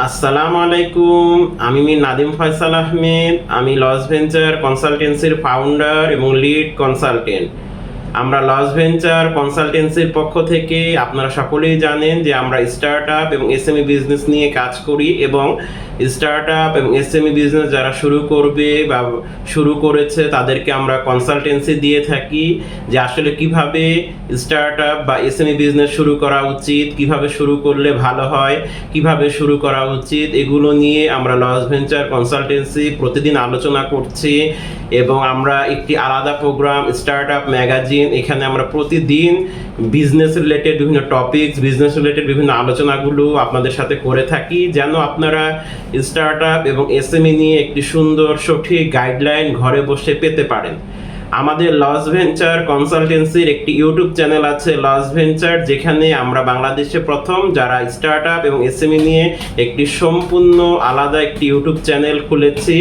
আসসালামু আলাইকুম আমি নাদিম ফয়সাল আহমেদ আমি লস ভেঞ্চার কনসালটেন্সির ফাউন্ডার এবং লিড কনসালটেন্ট আমরা লস ভেঞ্চার কনসালটেন্সির পক্ষ থেকে আপনারা সকলেই জানেন যে আমরা স্টার্ট আপ এবং এসএমই বিজনেস নিয়ে কাজ করি এবং স্টার্ট আপ এবং এসএমই বিজনেস যারা শুরু করবে বা শুরু করেছে তাদেরকে আমরা কনসালটেন্সি দিয়ে থাকি যে আসলে কীভাবে স্টার্ট আপ বা এসএমই বিজনেস শুরু করা উচিত, কীভাবে শুরু করলে ভালো হয়, কীভাবে শুরু করা উচিত, এগুলো নিয়ে আমরা লস ভেঞ্চার কনসালটেন্সি প্রতিদিন আলোচনা করছি এবং আমরা একটি আলাদা প্রোগ্রাম স্টার্ট আপ ম্যাগাজিন এখানে আমরা প্রতিদিন বিজনেস রিলেটেড বিভিন্ন টপিকস বিজনেস রিলেটেড বিভিন্ন আলোচনাগুলো আপনাদের সাথে করে থাকি, যেন আপনারা স্টার্ট আপ এবং এসএমই নিয়ে একটি সুন্দর সঠিক গাইডলাইন ঘরে বসে পেতে পারেন। আমাদের লস ভেঞ্চার কনসালটেন্সির একটি ইউটিউব চ্যানেল আছে লস ভেঞ্চার যেখানে আমরা বাংলাদেশে প্রথম যারা স্টার্ট আপ এবং এসএমই নিয়ে একটি সম্পূর্ণ আলাদা একটি ইউটিউব চ্যানেল খুলেছি,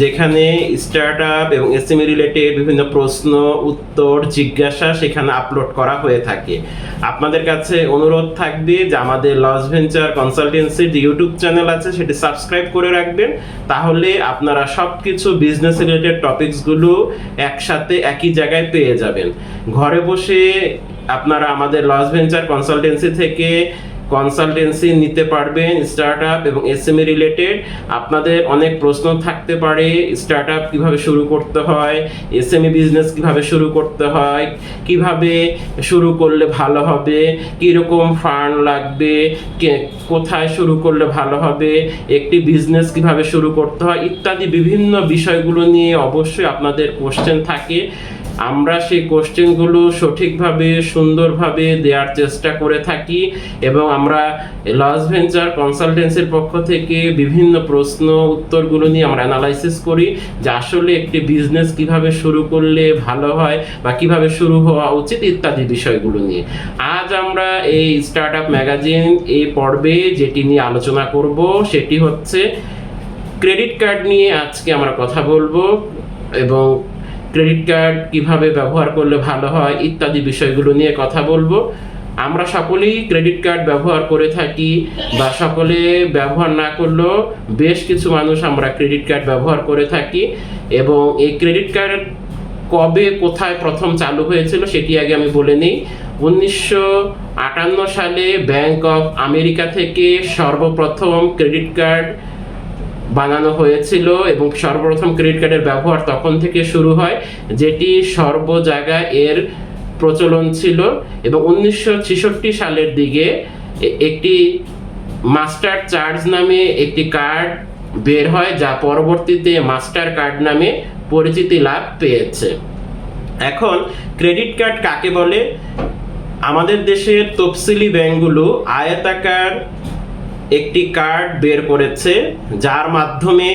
যেখানে স্টার্ট আপ এবং এসএমই রিলেটেড বিভিন্ন প্রশ্ন, উত্তর, জিজ্ঞাসা সেখানে আপলোড করা হয়ে থাকে। আপনাদের কাছে অনুরোধ থাকবে যে আমাদের লস ভেঞ্চার কনসালটেন্সির যে ইউটিউব চ্যানেল আছে সেটি সাবস্ক্রাইব করে রাখবেন, তাহলে আপনারা সব কিছু বিজনেস রিলেটেড টপিকসগুলো একসাথে একই জায়গায় পেয়ে যাবেন। ঘরে বসে আপনারা আমাদের লস ভেঞ্চার কনসালটেন্সি থেকে কনসালটেন্সি নিতে পারবেন স্টার্ট আপ এবং এসএমই রিলেটেড আপনাদের অনেক প্রশ্ন থাকতে পারে স্টার্ট আপ কীভাবে শুরু করতে হয় এসএমই বিজনেস কীভাবে শুরু করতে হয়, কীভাবে শুরু করলে ভালো হবে, কীরকম ফান্ড লাগবে কোথায় শুরু করলে ভালো হবে, একটি বিজনেস কীভাবে শুরু করতে হয়, ইত্যাদি বিভিন্ন বিষয়গুলো নিয়ে অবশ্যই আপনাদের কোশ্চেন থাকে। আমরা সেই কোশ্চেনগুলো সঠিকভাবে, সুন্দরভাবে দেওয়ার চেষ্টা করে থাকি এবং আমরা লস ভেঞ্চার কনসালটেন্সির পক্ষ থেকে বিভিন্ন প্রশ্ন, উত্তরগুলো নিয়ে আমরা অ্যানালাইসিস করি যে আসলে একটি বিজনেস কীভাবে শুরু করলে ভালো হয় বা কীভাবে শুরু হওয়া উচিত ইত্যাদি বিষয়গুলো নিয়ে। আজ আমরা এই স্টার্ট আপ ম্যাগাজিন এই পর্বে যেটি নিয়ে আলোচনা করব সেটি হচ্ছে ক্রেডিট কার্ড নিয়ে আজকে আমরা কথা বলব এবং ক্রেডিট কার্ড কীভাবে ব্যবহার করলে ভালো হয় ইত্যাদি বিষয়গুলো নিয়ে কথা বলব। আমরা সকলেই ক্রেডিট কার্ড ব্যবহার করে থাকি বা সকলে ব্যবহার না করলেও বেশ কিছু মানুষ আমরা ক্রেডিট কার্ড ব্যবহার করে থাকি এবং এই ক্রেডিট কার্ড কবে কোথায় প্রথম চালু হয়েছিল সেটি আগে আমি বলে নিই। উনিশশো আটান্ন সালে ব্যাংক অফ আমেরিকা থেকে সর্বপ্রথম ক্রেডিট কার্ড বানানো হয়েছিল এবং সর্বপ্রথম ক্রেডিট কার্ডের ব্যবহার তখন থেকে শুরু হয়, যেটি সর্ব জায়গায় এর প্রচলন ছিল এবং উনিশশো ছেষট্টি সালের দিকে একটি মাস্টার চার্জ নামে একটি কার্ড বের হয়, যা পরবর্তীতে মাস্টার কার্ড নামে পরিচিতি লাভ পেয়েছে। এখন ক্রেডিট কার্ড কাকে বলে? আমাদের দেশের তফসিলি ব্যাংকগুলো আয়তাকার একটি কার্ড বের করেছে, যার মাধ্যমে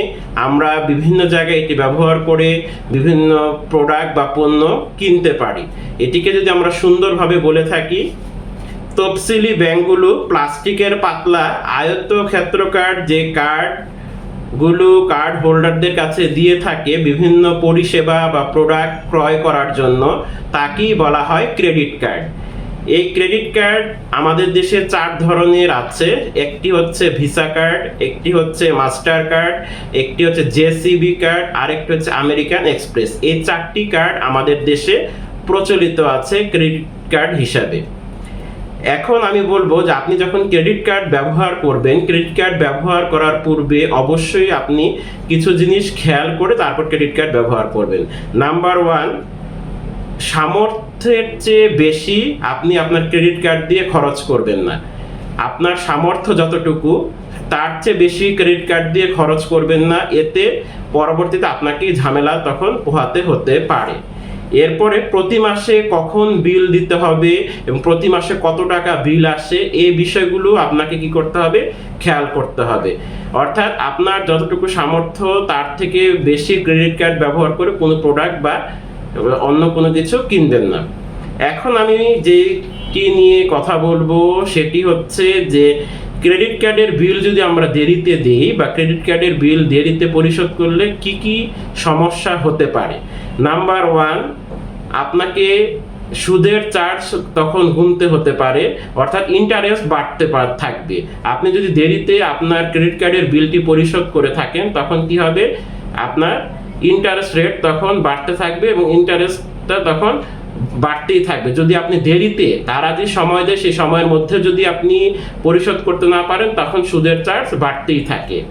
আমরা বিভিন্ন জায়গায় এটি ব্যবহার করে বিভিন্ন প্রোডাক্ট বা পণ্য কিনতে পারি। এটিকে যদি আমরা সুন্দরভাবে বলে থাকি, তফসিলি ব্যাংকগুলো প্লাস্টিকের পাতলা আয়ত্ত ক্ষেত্রকার যে কার্ডগুলো কার্ড হোল্ডারদের কাছে দিয়ে থাকে বিভিন্ন পরিষেবা বা প্রোডাক্ট ক্রয় করার জন্য, তাকেই বলা হয় ক্রেডিট কার্ড। এই ক্রেডিট কার্ড আমাদের দেশে চার ধরনের আছে। একটি হচ্ছে ভিসা কার্ড, একটি হচ্ছে মাস্টার কার্ড, একটি হচ্ছে জেসিবি কার্ড, আরেকটি হচ্ছে আমেরিকান এক্সপ্রেস। এই চারটি কার্ড আমাদের দেশে প্রচলিত আছে ক্রেডিট কার্ড হিসাবে। এখন আমি বলব যে আপনি যখন ক্রেডিট কার্ড ব্যবহার করবেন, ক্রেডিট কার্ড ব্যবহার করার পূর্বে অবশ্যই আপনি কিছু জিনিস খেয়াল করে তারপর ক্রেডিট কার্ড ব্যবহার করবেন। নাম্বার ওয়ান সামর্থ্যের চেয়ে বেশি আপনি আপনার ক্রেডিট কার্ড দিয়ে খরচ করবেন না। আপনার সামর্থ্য যতটুকু, তার চেয়ে বেশি ক্রেডিট কার্ড দিয়ে খরচ করবেন না, এতে পরবর্তীতে আপনাকেই ঝামেলা তখন পোহাতে হতে পারে। এরপরে প্রতি মাসে কখন বিল দিতে হবে এবং প্রতি মাসে কত টাকা বিল আসে এই বিষয়গুলো আপনাকে কি করতে হবে? খেয়াল করতে হবে। অর্থাৎ আপনার যতটুকু সামর্থ্য, তার থেকে বেশি ক্রেডিট কার্ড ব্যবহার করে কোনো প্রোডাক্ট বা অন্য কোনো কিছু কিনবেন না। এখন আমি যেটি নিয়ে কথা বলব, সেটি হচ্ছে যে ক্রেডিট কার্ডের বিল যদি আমরা দেরিতে দিই বা ক্রেডিট কার্ডের বিল দেরিতে পরিশোধ করলে কি কি সমস্যা হতে পারে? নাম্বার ওয়ান, আপনাকে সুদের চার্জ তখন গুনতে হতে পারে, অর্থাৎ ইন্টারেস্ট বাড়তে থাকবে। আপনি যদি দেরিতে আপনার ক্রেডিট কার্ডের বিলটি পরিশোধ করে থাকেন, তখন কি হবে? আপনার ইন্টারেস্ট রেট তখন বাড়তে থাকবে এবং ইন্টারেস্টটা তখন বাড়তেই থাকবে। যদি আপনি দেরিতে তারা যে সময় দেয়, সেই সময়ের মধ্যে যদি আপনি পরিশোধ করতে না পারেন, তখন সুদের চার্জ বাড়তেই থাকে।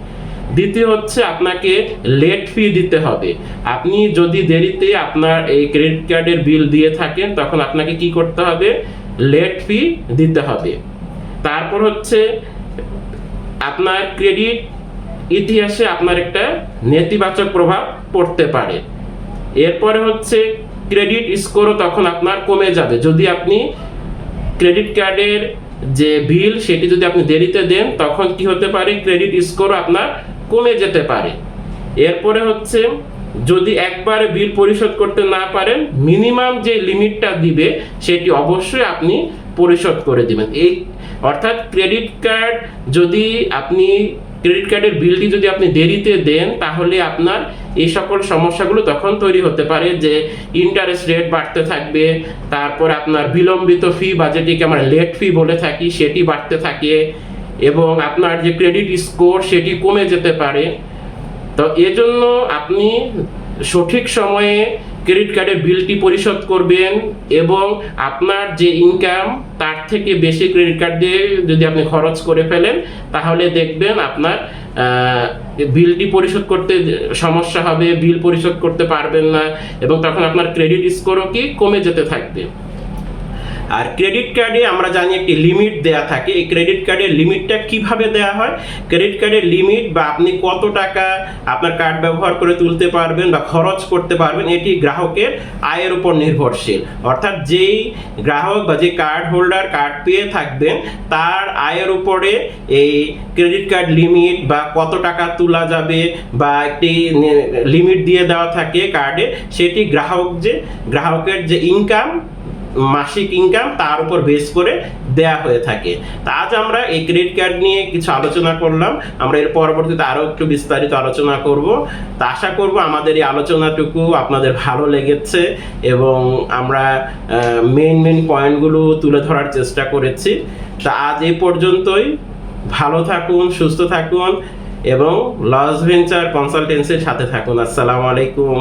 দ্বিতীয় হচ্ছে আপনাকে লেট ফি দিতে হবে। আপনি যদি দেরিতে আপনার এই ক্রেডিট কার্ডের বিল দিয়ে থাকেন, তখন আপনাকে কি করতে হবে? লেট ফি দিতে হবে। তারপর হচ্ছে আপনার ক্রেডিট ইতিহাসে আপনার একটা নেতিবাচক প্রভাব পড়তে পারে। এরপরে হচ্ছে ক্রেডিট স্কোরও তখন আপনার কমে যাবে। যদি আপনি ক্রেডিট কার্ডের যে বিল, সেটি যদি আপনি দেরিতে দেন, তখন কি হতে পারে? ক্রেডিট স্কোর আপনার কমে যেতে পারে। এরপরে হচ্ছে যদি একবারে বিল পরিশোধ করতে না পারেন, মিনিমাম যে লিমিটটা দিবে, সেটি অবশ্যই আপনি পরিশোধ করে দিবেন। এই অর্থাৎ ক্রেডিট কার্ড যদি আপনি ক্রেডিট কার্ডের বিলটি যদি আপনি দেরিতে দেন, তাহলে আপনার এই সকল সমস্যাগুলো তখন তৈরি হতে পারে যে ইন্টারেস্ট রেট বাড়তে থাকবে, তারপর আপনার বিলম্বিত ফি বা যেটিকে আমরা লেট ফি বলে থাকি, সেটি বাড়তে থাকে এবং আপনার যে ক্রেডিট স্কোর সেটি কমে যেতে পারে। তো এজন্য আপনি সঠিক সময়ে ক্রেডিট কার্ডের বিলটি পরিশোধ করবেন এবং আপনার যে ইনকাম তার থেকে বেশি ক্রেডিট কার্ড দিয়ে যদি আপনি খরচ করে ফেলেন, তাহলে দেখবেন আপনার বিলটি পরিশোধ করতে সমস্যা হবে, বিল পরিশোধ করতে পারবেন না এবং তখন আপনার ক্রেডিট স্কোরও কি কমে যেতে থাকবে। আর ক্রেডিট কার্ডে আমরা জানি একটি লিমিট দেয়া থাকে। এই ক্রেডিট কার্ডের লিমিটটা কীভাবে দেয়া হয়? ক্রেডিট কার্ডের লিমিট বা আপনি কত টাকা আপনার কার্ড ব্যবহার করে তুলতে পারবেন বা খরচ করতে পারবেন, এটি গ্রাহকের আয়ের উপর নির্ভরশীল। অর্থাৎ যেই গ্রাহক বা যে কার্ড হোল্ডার কার্ড পেয়ে থাকবেন, তার আয়ের উপরে এই ক্রেডিট কার্ড লিমিট বা কত টাকা তোলা যাবে বা একটি লিমিট দিয়ে দেওয়া থাকে কার্ডে সেটি গ্রাহক যে, গ্রাহকের যে ইনকাম মাসিক ইনকাম তার উপর বেস করে দেয়া হয়ে থাকে। তা আজ আমরা এই ক্রেডিট কার্ড নিয়ে কিছু আলোচনা করলাম। আমরা এর পরবর্তীতে আরও একটু বিস্তারিত আলোচনা করব। তা আশা করব আমাদের এই আলোচনাটুকু আপনাদের ভালো লেগেছে এবং আমরা মেন মেন পয়েন্টগুলো তুলে ধরার চেষ্টা করেছি। তা আজ এই পর্যন্তই। ভালো থাকুন, সুস্থ থাকুন এবং লস ভেঞ্চার কনসালটেন্সির সাথে থাকুন। আসসালামু আলাইকুম।